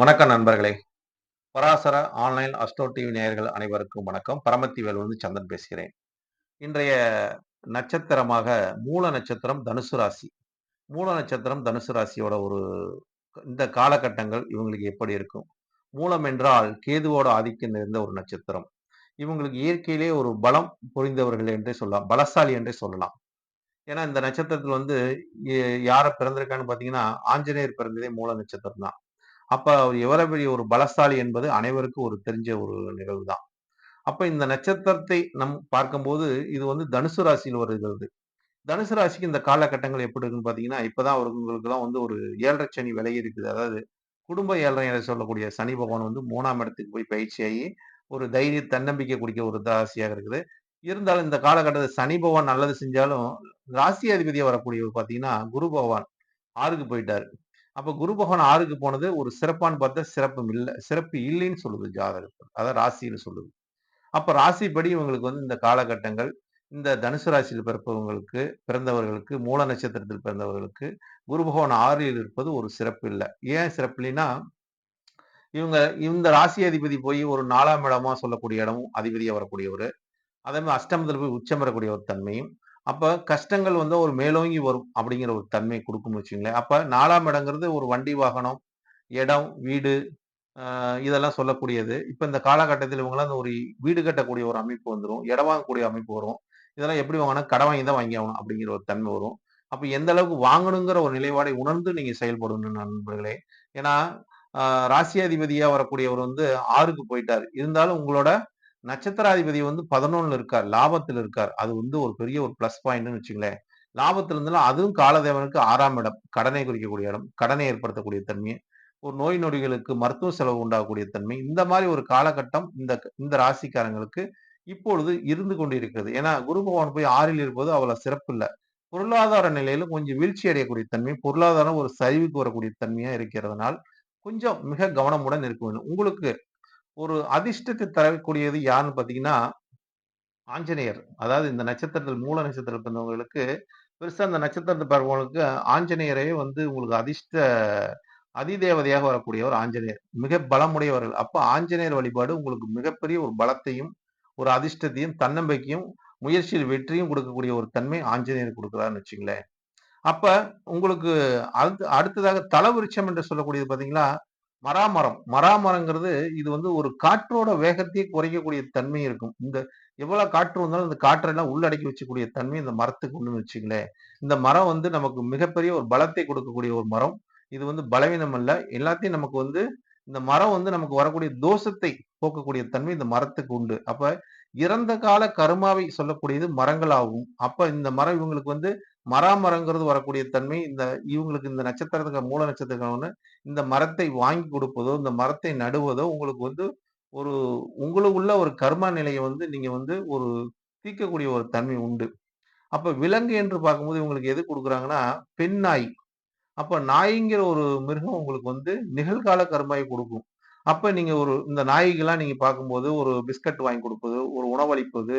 வணக்கம் நண்பர்களே! Parasara online astro TV நேயர்கள் அனைவருக்கும் வணக்கம். பரமத்தி வேலூர்ந்து சந்தன் பேசுகிறேன். இன்றைய நட்சத்திரமாக மூல நட்சத்திரம் தனுசு ராசி. மூல நட்சத்திரம் தனுசு ராசியோட ஒரு இந்த காலகட்டங்கள் இவங்களுக்கு எப்படி இருக்கும்? மூலம் என்றால் கேதுவோட ஆதிக்கம் நிறைந்த ஒரு நட்சத்திரம். இவங்களுக்கு இயற்கையிலே ஒரு பலம் புரிந்தவர்கள் என்றே சொல்லலாம். பலசாலி என்றே சொல்லலாம். ஏன்னா இந்த நட்சத்திரத்தில் வந்து யாரை பிறந்திருக்கான்னு பார்த்தீங்கன்னா, ஆஞ்சநேயர் பிறந்ததே மூல நட்சத்திரம் தான். அப்ப அவர் எவ்வளவு பெரிய ஒரு பலசாலி என்பது அனைவருக்கும் ஒரு தெரிஞ்ச ஒரு நிகழ்வு தான். அப்ப இந்த நட்சத்திரத்தை நம் பார்க்கும்போது, இது வந்து தனுசு ராசியில் வருகிறது. தனுசு ராசிக்கு இந்த காலகட்டங்கள் எப்படி இருக்குன்னு பார்த்தீங்கன்னா, இப்பதான் அவர்களுக்கெல்லாம் வந்து ஒரு ஏழரை சனி விலகி இருக்குது. அதாவது குடும்ப ஏழரை என சொல்லக்கூடிய சனி பகவான் வந்து மூணாம் இடத்துக்கு போய் பயிற்சியாகி, ஒரு தைரிய தன்னம்பிக்கை குடிக்க ஒரு ராசியாக இருக்குது. இருந்தாலும் இந்த காலகட்டத்தில் சனி பகவான் நல்லது செஞ்சாலும், ராசி அதிபதியை வரக்கூடியவர் பார்த்தீங்கன்னா, குரு பகவான் ஆறுக்கு போயிட்டாரு. அப்ப குரு பகவான் ஆறுக்கு போனது ஒரு சிறப்பான்னு பார்த்தா சிறப்பு இல்லை சிறப்பு இல்லைன்னு சொல்லுது ஜாதகத்தில் அதான் ராசின்னு சொல்லுது. அப்ப ராசிப்படி இவங்களுக்கு வந்து இந்த காலகட்டங்கள், இந்த தனுசு ராசியில் பிறப்பவங்களுக்கு பிறந்தவர்களுக்கு, மூல நட்சத்திரத்தில் பிறந்தவர்களுக்கு, குரு பகவான் ஆறில் இருப்பது ஒரு சிறப்பு இல்லை ஏன் சிறப்பு இல்லைன்னா, இவங்க இந்த ராசி அதிபதி போய் ஒரு நாலாம் இடமா சொல்லக்கூடிய இடமும் அதிபதியாக வரக்கூடியவர் அதே மாதிரி அஷ்டமத்தில் போய் உச்சம் வரக்கூடிய ஒரு தன்மையும், அப்போ கஷ்டங்கள் வந்து ஒரு மேலோங்கி வரும் அப்படிங்கிற ஒரு தன்மை கொடுக்கும்னு வச்சுங்களேன் அப்போ நாலாம் இடங்கிறது ஒரு வண்டி, வாகனம், இடம், வீடு இதெல்லாம் சொல்லக்கூடியது. இப்போ இந்த காலகட்டத்தில் இவங்களாம் அந்த ஒரு வீடு கட்டக்கூடிய ஒரு அமைப்பு வந்துடும் இடம் வாங்கக்கூடிய அமைப்பு வரும். இதெல்லாம் எப்படி வாங்கினா கடன் வாங்கி தான் வாங்கி ஆகணும் அப்படிங்கிற ஒரு தன்மை வரும். அப்போ எந்த அளவுக்கு வாங்கணுங்கிற ஒரு நிலைப்பாடை உணர்ந்து நீங்கள் செயல்படணும் நண்பர்களே. ஏன்னா, ராசியாதிபதியாக வரக்கூடியவர் வந்து ஆறுக்கு போயிட்டார் இருந்தாலும் உங்களோட நட்சத்திராதிபதி வந்து 11ல இருக்கார். லாபத்தில் இருக்கார். அது வந்து ஒரு பெரிய ஒரு பிளஸ் பாயிண்ட்னு வச்சுங்களேன் லாபத்துல இருந்தாலும் அதுவும் காலதேவனுக்கு ஆறாம் இடம். கடனை குறிக்கக்கூடிய இடம். கடனை ஏற்படுத்தக்கூடிய தன்மை. ஒரு நோய் நொடிகளுக்கு மருத்துவ செலவு உண்டாகக்கூடிய தன்மை. இந்த மாதிரி ஒரு காலகட்டம் இந்த இந்த ராசிக்காரங்களுக்கு இப்பொழுது இருந்து கொண்டிருக்கிறது. ஏன்னா, குரு பகவான் போய் ஆறில் இருப்பது அவ்வளவு சிறப்பு இல்லை பொருளாதார நிலையில கொஞ்சம் வீழ்ச்சி அடையக்கூடிய தன்மை, பொருளாதாரம் ஒரு சரிவுக்கு வரக்கூடிய தன்மையா இருக்கிறதுனால், கொஞ்சம் மிக கவனமுடன் இருக்க வேண்டும். உங்களுக்கு ஒரு அதிர்ஷ்டத்தை தரக்கூடியது யாருன்னு பார்த்தீங்கன்னா, ஆஞ்சநேயர். அதாவது இந்த நட்சத்திரத்தில் மூல நட்சத்திரத்தில் பிறந்தவங்களுக்கு, பெருசா அந்த நட்சத்திரத்தை பிறந்தவங்களுக்கு ஆஞ்சநேயரே வந்து உங்களுக்கு அதிர்ஷ்ட அதிதேவதையாக வரக்கூடியவர் ஆஞ்சநேயர். மிக பலமுடையவர்கள். அப்ப ஆஞ்சநேயர் வழிபாடு உங்களுக்கு மிகப்பெரிய ஒரு பலத்தையும், ஒரு அதிர்ஷ்டத்தையும், தன்னம்பிக்கையும், முயற்சியில் வெற்றியும் கொடுக்கக்கூடிய ஒரு தன்மை ஆஞ்சநேயர் கொடுக்குறாருன்னு வச்சுங்களேன் அப்ப உங்களுக்கு அடுத்து அடுத்ததாக தலவிருட்சம் என்று சொல்லக்கூடியது பாத்தீங்களா மராமரம். மராமரங்கிறது இது வந்து ஒரு காற்றோட வேகத்தையே குறைக்கக்கூடிய தன்மை இருக்கும். இந்த எவ்வளவு காற்று வந்தாலும் இந்த காற்றெல்லாம் உள்ளடக்கி வச்சக்கூடிய தன்மை இந்த மரத்துக்கு ஒன்று வச்சுங்களேன் இந்த மரம் வந்து நமக்கு மிகப்பெரிய ஒரு பலத்தை கொடுக்கக்கூடிய ஒரு மரம். இது வந்து பலவீனம் அல்ல. எல்லாத்தையும் நமக்கு வந்து இந்த மரம் வந்து நமக்கு வரக்கூடிய தோஷத்தை போக்கக்கூடிய தன்மை இந்த மரத்துக்கு உண்டு. அப்ப இறந்த கால கருமாவை சொல்லக்கூடியது மரங்களாகும். அப்ப இந்த மரம் இவங்களுக்கு வந்து மராமரங்கிறது வரக்கூடிய தன்மை இந்த இவங்களுக்கு இந்த நட்சத்திரத்துக்கு மூல நட்சத்திரக்காரங்க இந்த மரத்தை வாங்கி கொடுப்பதோ, இந்த மரத்தை நடுவதோ உங்களுக்கு வந்து ஒரு உங்களுக்குள்ள ஒரு கர்மா நிலையை வந்து நீங்க வந்து ஒரு தீர்க்கக்கூடிய ஒரு தன்மை உண்டு. அப்ப விலங்கு என்று பார்க்கும்போது இவங்களுக்கு எது கொடுக்குறாங்கன்னா பெண் நாய். அப்ப நாய்ங்கிற ஒரு மிருகம் உங்களுக்கு வந்து நிகழ்கால கர்மாயை கொடுக்கும் அப்ப நீங்க ஒரு இந்த நாய்க்கெல்லாம் நீங்க பார்க்கும்போது ஒரு பிஸ்கட் வாங்கி கொடுப்பது ஒரு உணவளிப்பது,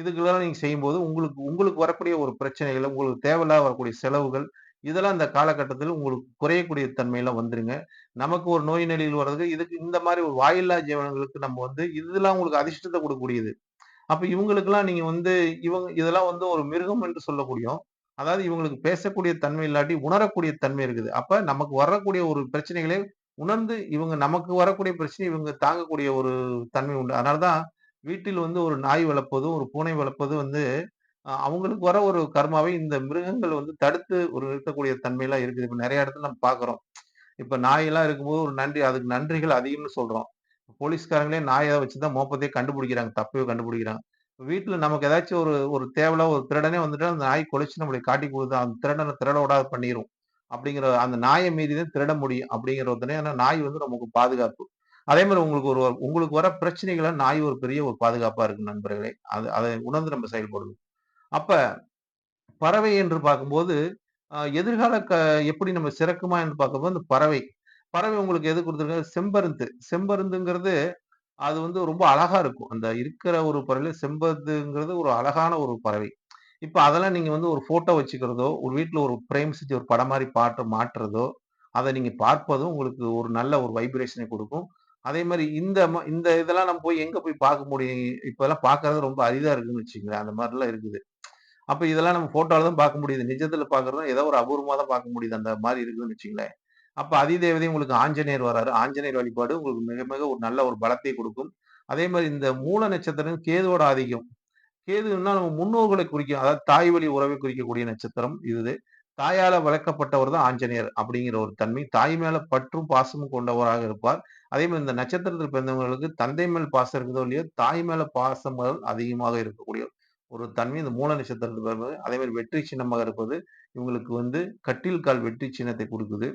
இதுக்கெல்லாம் நீங்க செய்யும்போது உங்களுக்கு உங்களுக்கு வரக்கூடிய ஒரு பிரச்சனைகள், உங்களுக்கு தேவையில்லாத வரக்கூடிய செலவுகள், இதெல்லாம் இந்த காலகட்டத்தில் உங்களுக்கு குறையக்கூடிய தன்மையெல்லாம் வந்துருங்க. நமக்கு ஒரு நோய் நிலையில் வர்றதுக்கு இதுக்கு இந்த மாதிரி ஒரு வாயில்லா ஜீவனங்களுக்கு நம்ம வந்து இதெல்லாம் உங்களுக்கு அதிர்ஷ்டத்தை கொடுக்கக்கூடியது அப்ப இவங்களுக்கெல்லாம் நீங்க வந்து இவங்க இதெல்லாம் வந்து ஒரு மிருகம் என்று சொல்லக்கூடியும். அதாவது இவங்களுக்கு பேசக்கூடிய தன்மை இல்லாட்டி உணரக்கூடிய தன்மை இருக்குது. அப்ப நமக்கு வரக்கூடிய ஒரு பிரச்சனைகளை உணர்ந்து இவங்க நமக்கு வரக்கூடிய பிரச்சனை இவங்க தாங்கக்கூடிய ஒரு தன்மை உண்டு. அதனால தான் வீட்டில் வந்து ஒரு நாய் வளர்ப்பதும், ஒரு பூனை வளர்ப்பதும் வந்து அவங்களுக்கு வர ஒரு கர்மாவை இந்த மிருகங்கள் வந்து தடுத்து ஒரு நிறுத்தக்கூடிய தன்மையெல்லாம் இருக்குது. இப்ப நிறைய இடத்துல நம்ம பார்க்குறோம். இப்ப நாயெல்லாம் இருக்கும்போது ஒரு நன்றி அதுக்கு நன்றிகள் அதிகம்னு சொல்றோம். போலீஸ்காரங்களே நாயை வச்சு தான் மோப்பத்தையே கண்டுபிடிக்கிறாங்க. தப்பையோ கண்டுபிடிக்கிறாங்க. வீட்டில் நமக்கு ஏதாச்சும் ஒரு ஒரு தேவையில்ல ஒரு திருடனே வந்துட்டு அந்த நாய் கொலைச்சு நம்மளை காட்டி கொடுத்து அந்த திருடனை திருடோட பண்ணிடும் பண்ணிரும். அப்படிங்கிற அந்த நாயை மீறி தான் திருட முடியும். அப்படிங்கிற ஒருத்தனே ஏன்னா நாய் வந்து நமக்கு பாதுகாப்பு. அதே மாதிரி உங்களுக்கு ஒரு உங்களுக்கு வர பிரச்சனைகளை நாய் ஒரு பெரிய ஒரு பாதுகாப்பா இருக்கு நண்பர்களே. அது அதை உணர்ந்து நம்ம செயல்படணும். அப்ப பறவை என்று பார்க்கும்போது, எதிர்கால க எப்படி நம்ம சிறக்குமா என்று பார்க்கும்போது அந்த பறவை. பறவை உங்களுக்கு எது கொடுத்துருக்காங்க செம்பருந்து. செம்பருந்துங்கிறது அது வந்து ரொம்ப அழகா இருக்கும். அந்த இருக்கிற ஒரு பறவையில செம்பருந்துங்கிறது ஒரு அழகான ஒரு பறவை. இப்போ அதெல்லாம் நீங்க வந்து ஒரு ஃபோட்டோ வச்சுக்கிறதோ, ஒரு வீட்டில் ஒரு ஃப்ரேம் செஞ்சு ஒரு படம் மாதிரி பாட்டு மாட்டுறதோ, அதை நீங்க பார்ப்பதும் உங்களுக்கு ஒரு நல்ல ஒரு வைப்ரேஷனை கொடுக்கும் அதே மாதிரி இந்த ம இந்த இதெல்லாம் நம்ம போய் எங்க போய் பார்க்க முடியும்? இப்பெல்லாம் பார்க்கறது ரொம்ப அரிதா இருக்குன்னு வச்சுக்கங்களேன். அந்த மாதிரிலாம் இருக்குது. அப்ப இதெல்லாம் நம்ம போட்டோல தான் பார்க்க முடியுது. நிஜத்துல பாக்குறதும் ஏதோ ஒரு அபூர்வமா தான் பார்க்க முடியுது. அந்த மாதிரி இருக்குன்னு வச்சுக்கங்களேன். அப்ப அதிதேவதை உங்களுக்கு ஆஞ்சநேயர் வராரு. ஆஞ்சநேயர் வழிபாடு உங்களுக்கு மிக மிக ஒரு நல்ல ஒரு பலத்தை கொடுக்கும் அதே மாதிரி இந்த மூல நட்சத்திரம் கேதுவோட ஆதிக்கம். கேதுன்னா நம்ம முன்னோர்களை குறிக்கும். அதாவது தாய் வழி உறவை குறிக்கக்கூடிய நட்சத்திரம் இது. தாயால வளர்க்கப்பட்டவர் தான் ஆஞ்சநேயர் அப்படிங்கிற ஒரு தன்மை. தாய் மேல பற்றும், பாசமும் கொண்டவராக இருப்பார். அதே மாதிரி இந்த நட்சத்திரத்தில் பிறந்தவங்களுக்கு தந்தை மேல் பாசம் இருக்குதோ இல்லையோ, தாய் மேல பாசங்கள் அதிகமாக இருக்கக்கூடிய ஒரு தன்மை இந்த மூல நட்சத்திரத்தில் பிறந்தது. அதே மாதிரி வெற்றி சின்னமாக இருப்பது, இவங்களுக்கு வந்து கட்டில் கால் வெற்றி சின்னத்தை கொடுக்குது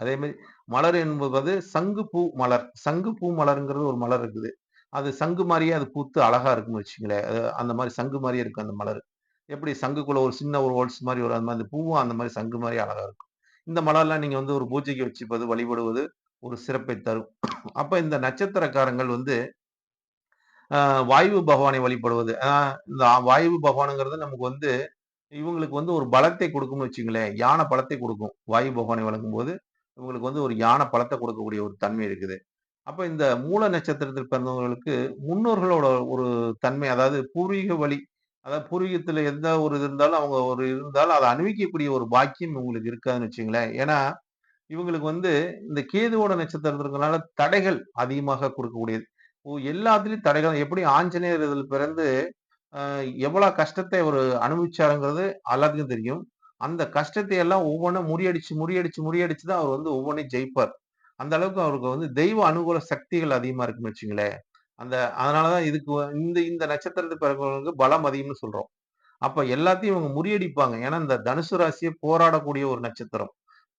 அதே மாதிரி மலர் என்பது சங்கு பூ மலர். சங்கு பூ மலருங்கிறது ஒரு மலர் இருக்குது. அது சங்கு மாதிரியே அது பூத்து அழகா இருக்குன்னு வச்சுங்களேன் அந்த மாதிரி சங்கு மாதிரியே இருக்கும் அந்த மலர். எப்படி சங்குக்குள்ள ஒரு சின்ன ஒரு ஹோல்ஸ் மாதிரி ஒரு அந்த மாதிரி பூவும் அந்த மாதிரி சங்கு மாதிரி அழகா இருக்கும். இந்த மலர்லாம் நீங்க வந்து ஒரு பூஜைக்கு வச்சுப்பது, வழிபடுவது ஒரு சிறப்பை தரும். அப்ப இந்த நட்சத்திரக்காரங்கள் வந்து வாயு பகவானை வழிபடுவது. இந்த வாயு பகவானுங்கிறது நமக்கு வந்து இவங்களுக்கு வந்து ஒரு பலத்தை கொடுக்கும்னு வச்சுங்களேன் யானை பலத்தை கொடுக்கும் வாயு பகவானை வணங்கும்போது, இவங்களுக்கு வந்து ஒரு யானை பலத்தை கொடுக்கக்கூடிய ஒரு தன்மை இருக்குது. அப்ப இந்த மூல நட்சத்திரத்தில் பிறந்தவங்களுக்கு முன்னோர்களோட ஒரு தன்மை, அதாவது பூர்வீக வழி, அதாவது பூர்வீகத்துல எந்த ஒரு இது இருந்தாலும், அவங்க ஒரு இருந்தாலும் அதை அனுபவிக்கக்கூடிய ஒரு பாக்கியம் இவங்களுக்கு இருக்காதுன்னு வச்சுங்களேன் ஏன்னா, இவங்களுக்கு வந்து இந்த கேதுவோட நட்சத்திரத்துல தடைகள் அதிகமாக கொடுக்கக்கூடியது ஓ எல்லாத்துலயும் தடைகள் எப்படி ஆஞ்சநேயர் இதில் பிறந்து எவ்வளோ கஷ்டத்தை அவர் அனுபவிச்சாருங்கிறது எல்லாத்துக்கும் தெரியும். அந்த கஷ்டத்தை எல்லாம் ஒவ்வொன்றும் முறியடிச்சு, முறியடிச்சு, முறியடிச்சு தான் அவர் வந்து ஒவ்வொன்றையும் ஜெயிப்பார். அந்த அளவுக்கு அவருக்கு வந்து தெய்வ அனுகூல சக்திகள் அதிகமா இருக்குன்னு வச்சுங்களேன். அந்த அதனாலதான் இதுக்கு இந்த இந்த நட்சத்திரத்து பிறகு பலம் அதிகம்னு சொல்றோம். அப்ப எல்லாத்தையும் இவங்க முறியடிப்பாங்க. ஏன்னா, இந்த தனுசு ராசியை போராடக்கூடிய ஒரு நட்சத்திரம்.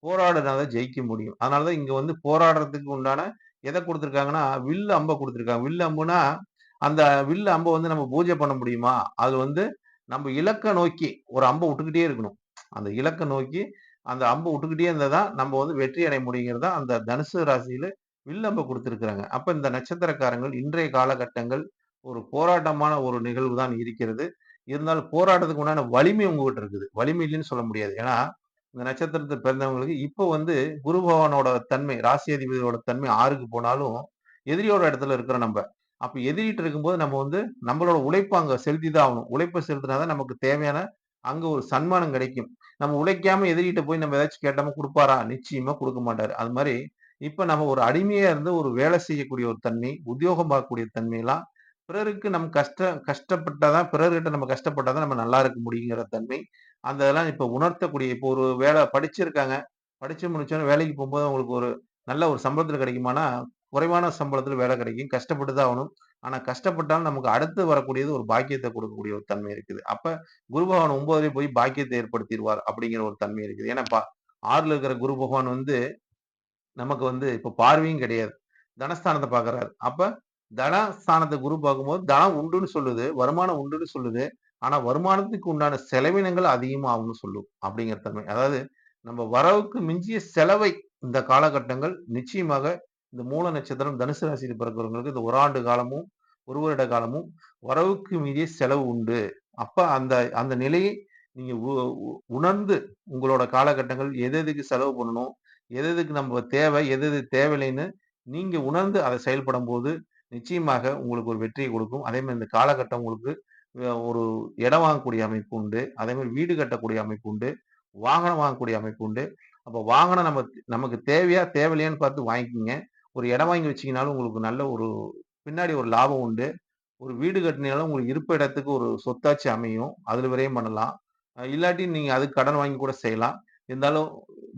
போராடுனா தான் ஜெயிக்க முடியும். அதனாலதான் இங்க வந்து போராடுறதுக்கு உண்டான எதை கொடுத்துருக்காங்கன்னா வில்லு அம்பை கொடுத்துருக்காங்க வில்லு அம்புனா, அந்த வில்லு அம்பை வந்து நம்ம பூஜை பண்ண முடியுமா? அது வந்து நம்ம இலக்கை நோக்கி ஒரு அம்பை விட்டுக்கிட்டே இருக்கணும். அந்த இலக்கை நோக்கி அந்த அம்பை விட்டுக்கிட்டே இருந்தால் தான் நம்ம வந்து வெற்றி அடைய முடியுங்கிறதா அந்த தனுசு ராசியில வில்லம்பு அம்ப அப்ப இந்த நட்சத்திரக்காரங்கள் இன்றைய காலகட்டங்கள் ஒரு போராட்டமான ஒரு நிகழ்வு தான் இருக்கிறது. இருந்தாலும் போராட்டத்துக்கு உண்டான வலிமை உங்ககிட்ட இருக்குது. வலிமை இல்லைன்னு சொல்ல முடியாது. ஏன்னா, இந்த நட்சத்திரத்தை பிறந்தவங்களுக்கு இப்போ வந்து குரு பகவானோட தன்மை, ராசி அதிபதியோட தன்மை ஆறுக்கு போனாலும், எதிரியோட இடத்துல இருக்கிறோம் நம்ம அப்ப எதிரிட்டு இருக்கும்போது நம்ம வந்து நம்மளோட உழைப்பு அங்க செலுத்தி தான் ஆகணும். உழைப்ப செலுத்தினாதான் நமக்கு தேவையான அங்க ஒரு சன்மானம் கிடைக்கும். நம்ம உழைக்காம எதிரிட்ட போய் நம்ம ஏதாச்சும் கேட்டாம கொடுப்பாரா நிச்சயமா கொடுக்க மாட்டாரு. அது மாதிரி இப்ப நம்ம ஒரு அடிமையா இருந்து ஒரு வேலை செய்யக்கூடிய ஒரு தன்மை, உத்தியோகம் பார்க்கக்கூடிய தன்மையெல்லாம் பிறருக்கு நம்ம கஷ்ட கஷ்டப்பட்டாதான் பிறர்கிட்ட நம்ம கஷ்டப்பட்டாதான் நம்ம நல்லா இருக்க முடியுங்கிற தன்மை. அந்த இதெல்லாம் இப்ப உணர்த்தக்கூடிய இப்போ ஒரு வேலை படிச்சிருக்காங்க. படிச்சு முடிச்சோனே வேலைக்கு போகும்போது அவங்களுக்கு ஒரு நல்ல ஒரு சம்பளத்துல கிடைக்குமானா, குறைவான சம்பளத்துல வேலை கிடைக்கும். கஷ்டப்பட்டு தான் ஆகணும். ஆனா கஷ்டப்பட்டாலும் நமக்கு அடுத்து வரக்கூடியது ஒரு பாக்கியத்தை கொடுக்கக்கூடிய ஒரு தன்மை இருக்குது. அப்ப குரு பகவான் ஒன்பதுலேயே போய் பாக்கியத்தை ஏற்படுத்திடுவார் அப்படிங்கிற ஒரு தன்மை இருக்குது. ஏன்னா பா ஆறில் இருக்கிற குரு பகவான் வந்து நமக்கு வந்து இப்ப பார்வையும் கிடையாது. தனஸ்தானத்தை பார்க்குறாரு. அப்ப தனஸ்தானத்தை குரு பார்க்கும்போது தனம் உண்டுன்னு சொல்லுது. வருமானம் உண்டுன்னு சொல்லுது. ஆனா வருமானத்துக்கு உண்டான செலவினங்கள் அதிகமாகும்னு சொல்லும். அப்படிங்கிற தன்மை. அதாவது நம்ம வரவுக்கு மிஞ்சிய செலவை இந்த காலகட்டங்கள் நிச்சயமாக இந்த மூல நட்சத்திரம் தனுசு ராசியில் பிறக்கிறவங்களுக்கு இந்த ஒரு ஆண்டு காலமும், ஒரு வருட காலமும் வரவுக்கு மீறிய செலவு உண்டு. அப்ப அந்த அந்த நிலையை நீங்க உ உணர்ந்து உங்களோட காலகட்டங்கள் எது எதுக்கு செலவு பண்ணணும், எது எதுக்கு நம்ம தேவை, எது எது தேவையில்லைன்னு நீங்க உணர்ந்து அத செயல்படும்போது, நிச்சயமாக உங்களுக்கு ஒரு வெற்றியை கொடுக்கும் அதே மாதிரி இந்த காலகட்டம் உங்களுக்கு ஒரு இடம் வாங்கக்கூடிய அமைப்பு உண்டு. அதே மாதிரி வீடு கட்டக்கூடிய அமைப்பு உண்டு. வாகனம் வாங்கக்கூடிய அமைப்பு உண்டு. அப்ப வாகனம் நம்ம நமக்கு தேவையா, தேவையில்லையான்னு பார்த்து வாங்கிக்கிங்க ஒரு இடம் வாங்கி வச்சிங்கனாலும் உங்களுக்கு நல்ல ஒரு பின்னாடி ஒரு லாபம் உண்டு. ஒரு வீடு கட்டினாலும் உங்களுக்கு இருப்ப இடத்துக்கு ஒரு சொத்தாச்சு அமையும். அதுல விரையும் பண்ணலாம். இல்லாட்டி நீங்க அதுக்கு கடன் வாங்கி கூட செய்யலாம். இருந்தாலும்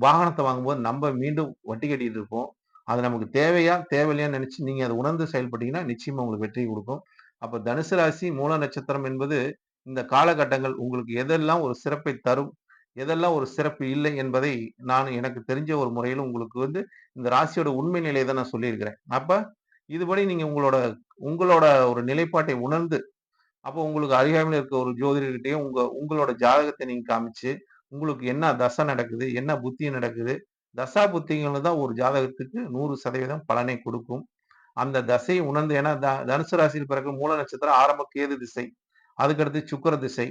வாகனத்தை வாங்கும்போது நம்ம மீண்டும் வட்டி கட்டிட்டு இருப்போம். அது நமக்கு தேவையா, தேவையில்லையான்னு நினச்சி நீங்க அதை உணர்ந்து செயல்பட்டீங்கன்னா, நிச்சயமா உங்களுக்கு வெற்றி கொடுக்கும் அப்ப தனுசு ராசி, மூல நட்சத்திரம் என்பது இந்த காலகட்டங்கள் உங்களுக்கு எதெல்லாம் ஒரு சிறப்பை தரும், எதெல்லாம் ஒரு சிறப்பு இல்லை என்பதை நான் எனக்கு தெரிஞ்ச ஒரு முறையில் உங்களுக்கு வந்து இந்த ராசியோட உண்மை நிலையை தான் நான் சொல்லியிருக்கிறேன். அப்ப இதுபடி நீங்க உங்களோட உங்களோட ஒரு நிலைப்பாட்டை உணர்ந்து, அப்போ உங்களுக்கு அறியாமல் இருக்க ஒரு ஜோதிடர்கிட்டையும் உங்க உங்களோட ஜாதகத்தை நீங்க காமிச்சு, உங்களுக்கு என்ன தசை நடக்குது, என்ன புத்தி நடக்குது, தசா புத்திகள் தான் ஒரு ஜாதகத்துக்கு 100% பலனை கொடுக்கும் அந்த தசையை உணர்ந்து ஏன்னா த தனுசு ராசியில் பிறகு மூல நட்சத்திரம் ஆரம்ப கேது திசை. அதுக்கடுத்து சுக்கிர திசை.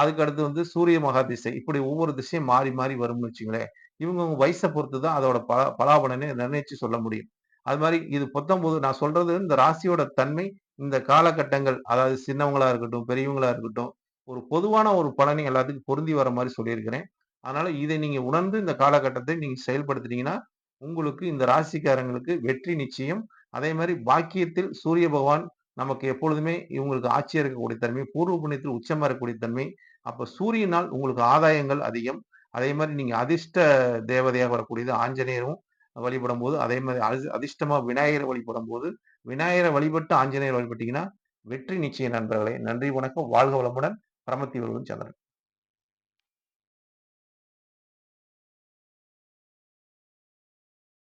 அதுக்கடுத்து வந்து சூரிய மகா திசை. இப்படி ஒவ்வொரு திசையும் மாறி, மாறி வரும்னு வச்சுங்களேன். இவங்கவங்க வயசை பொறுத்து தான் அதோட பல பலாபலனை நிர்ணயிச்சு சொல்ல முடியும். அது மாதிரி இது 19 நான் சொல்றது இந்த ராசியோட தன்மை, இந்த காலகட்டங்கள் அதாவது சின்னவங்களா இருக்கட்டும், பெரியவங்களா இருக்கட்டும், ஒரு பொதுவான ஒரு பலனை எல்லாத்துக்கும் பொருந்தி வர மாதிரி சொல்லியிருக்கிறேன். அதனால இதை நீங்க உணர்ந்து இந்த காலகட்டத்தை நீங்க செயல்படுத்துனீங்கன்னா, உங்களுக்கு இந்த ராசிக்காரங்களுக்கு வெற்றி நிச்சயம். அதே மாதிரி பாக்கியத்தில் சூரிய பகவான் நமக்கு எப்பொழுதுமே இவங்களுக்கு ஆட்சியாக இருக்கக்கூடிய தன்மை, பூர்வ புண்ணியத்தில் உச்சமாக இருக்கக்கூடிய தன்மை. அப்ப சூரியனால் உங்களுக்கு ஆதாயங்கள் அதிகம். அதே மாதிரி நீங்க அதிர்ஷ்ட தேவதையாக வரக்கூடியது ஆஞ்சநேயரும் வழிபடும்போது, அதே மாதிரி அதி அதிர்ஷ்டமா விநாயகரை வழிபடும்போது, விநாயகரை வழிபட்டு ஆஞ்சநேயர் வழிபட்டீங்கன்னா, வெற்றி நிச்சயம் நண்பர்களே! நன்றி, வணக்கம். வாழ்க வளமுடன். పరమ తీవ్రం చెందడం.